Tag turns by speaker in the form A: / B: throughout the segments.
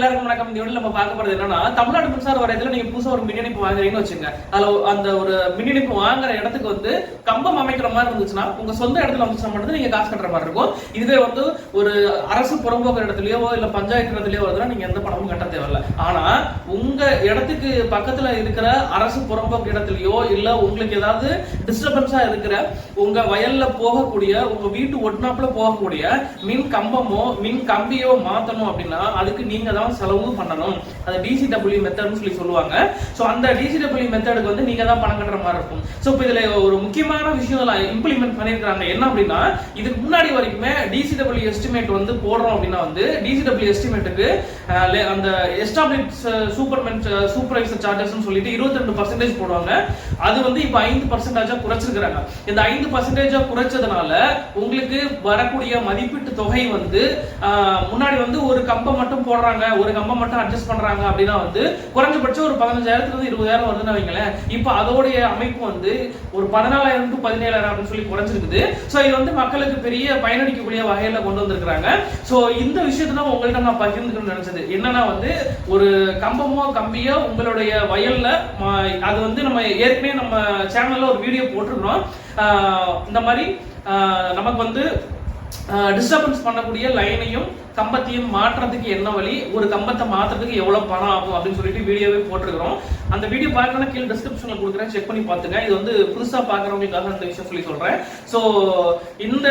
A: எல்லாருக்கும் வணக்கம். இந்த வீடியோ நம்ம பார்க்க போறது என்னன்னா தமிழ்நாடு மின்சார வாரியத்தில் நீங்க புதுசாக ஒரு மின் இணைப்பு வாங்குறீங்கன்னு வச்சுங்க அதுல அந்த ஒரு மின் இணைப்பு வாங்குற இடத்துக்கு வந்து கம்பம் அமைக்கிற மாதிரி இருந்துச்சுன்னா உங்க சொந்த இடத்துல வந்துச்சுன்னா மட்டும் நீங்க காசு கட்டுற மாதிரி இருக்கும். இதுவே வந்து ஒரு அரசு புறம்போக்குற இடத்துலயோ இல்ல பஞ்சாயத்து இடத்துலயோ வருதுன்னா நீங்க எந்த பணமும் கட்ட தேவையில்ல. ஆனா உங்க இடத்துக்கு பக்கத்துல இருக்கிற அரசு புறம்போக்கு இடத்துலயோ இல்ல உங்களுக்கு ஏதாவது டிஸ்டர்பன்ஸா இருக்கிற உங்க வயல்ல போகக்கூடிய உங்க வீட்டு ஒட்டுனாப்புல போகக்கூடிய மின் கம்பமோ மின் கம்பியோ மாத்தணும் அப்படின்னா அதுக்கு நீங்க தான் செலவும் பண்ணணும். அந்த டிசிடபிள்யூ மெத்தட்னு சொல்லி சொல்லுவாங்க. ஸோ அந்த டிசிடபிள்யூ மெத்தடுக்கு வந்து நீங்க தான் பணம் கட்டுற மாதிரி இருக்கும். ஸோ இப்போ இதுல ஒரு முக்கியமான விஷயம் இம்ப்ளிமெண்ட் பண்ணியிருக்காங்க என்ன அப்படின்னா இதுக்கு முன்னாடி வரைக்குமே டிசிடபிள்யூ எஸ்டிமேட் வந்து போடுறோம் அப்படின்னா வந்து டிசிடபிள்யூ எஸ்டிமேட்டுக்கு அந்த எஸ்டாப்ளிஷ் சூப்பர்மென்ட் சூப்பர்வைசர் சார்ஜஸ் சொல்லிட்டு இருபத்தி ரெண்டு பர்சன்டேஜ் போடுவாங்க. அது வந்து இப்போ ஐந்து பர்சன்டேஜா குறைச்சிருக்கிறாங்க. இந்த ஐந்து பர்சன்டேஜா குறைச்சதுனால உங்களுக்கு வரக்கூடிய மதிப்பீட்டு தொகை வந்து முன்னாடி வந்து ஒரு கம்பை மட்டும் போடுறாங்க ஒரு கம்பை மட்டும் அட்ஜஸ்ட் பண்றாங்க அப்படின்னா வந்து குறைஞ்சபட்சம் ஒரு பதினஞ்சாயிரத்துல இருந்து இருபதாயிரம் வருதுன்னு வைங்களேன். இப்போ அதோடைய அமைப்பு வந்து ஒரு பதினாலாயிரம் டு பதினேழாயிரம் அப்படின்னு சொல்லி குறைஞ்சிருக்குது. ஸோ இது வந்து மக்களுக்கு பெரிய பயனளிக்கக்கூடிய வகையில கொண்டு வந்திருக்கிறாங்க. ஸோ இந்த விஷயத்தை நான் உங்கள்கிட்ட நான் பகிர்ந்துக்கணும்னு நினைச்சது. என்னன்னா வந்து ஒரு கம்பமோ கம்பியோ உங்களுடைய வயல்ல அது வந்து நம்ம ஏற்கனவே நம்ம சேனல்ல ஒரு வீடியோ போட்டிருக்கிறோம் இந்த மாதிரி நமக்கு வந்து டிஸ்டர்பன்ஸ் பண்ணக்கூடிய லைனையும் கம்பத்தையும் மாற்றுறதுக்கு என்ன வழி? ஒரு கம்பத்தை மாற்றுறதுக்கு எவ்வளோ பணம் ஆகும் அப்படின்னு சொல்லிட்டு வீடியோவே போட்டிருக்கிறோம். அந்த வீடியோ பார்க்கணும் கீழே டிஸ்கிரிப்ஷனில் கொடுக்குறேன். செக் பண்ணி பார்த்துங்க. இது வந்து புதுசாக பார்க்குறவங்களுக்காக அந்த விஷயம் சொல்லி சொல்கிறேன் ஸோ இந்த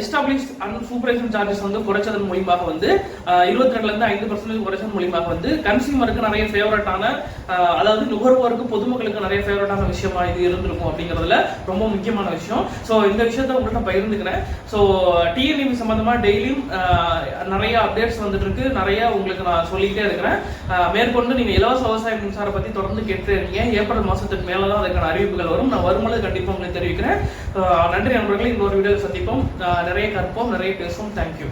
A: எஸ்டாப்ளிஷ் அண்ட் சூப்பரேஷன் சார்ஜஸ் வந்து குறைச்சதன் மூலியமாக வந்து இருபத்தி ரெண்டுலேருந்து ஐந்து பர்சன்டேஜ் குறைச்சதன் மூலியமாக வந்து கன்சியூமருக்கு நிறைய ஃபேவரட்டான அதாவது நுகர்வோருக்கு பொதுமக்களுக்கு நிறைய ஃபேவரட்டான விஷயமா இது இருந்திருக்கும் அப்படிங்கிறதுல ரொம்ப முக்கியமான விஷயம். ஸோ இந்த விஷயத்த உங்கள்கிட்ட பகிர்ந்துக்கிறேன். ஸோ டிஎன்இபி சம்பந்தமா டெய்லியும் நிறைய அப்டேட்ஸ் வந்துட்டு இருக்கு நிறைய உங்களுக்கு நான் சொல்லிக்கிட்டே இருக்கிறேன். மேற்கொண்டு நீங்க இலவச விவசாய மின்சாரம் பத்தி தொடர்ந்து கேட்டுருக்கீங்க. ஏப்ரல் மாசத்துக்கு மேலே தான் அதுக்கான அறிவிப்புகள் வரும். நான் வரும்போது கண்டிப்பா உங்களுக்கு தெரிவிக்கிறேன். நன்றி நண்பர்களே இன்னொரு வீடியோ சந்திப்போம். நிறைய கற்போம் நிறைய பேசுவோம். தேங்க்யூ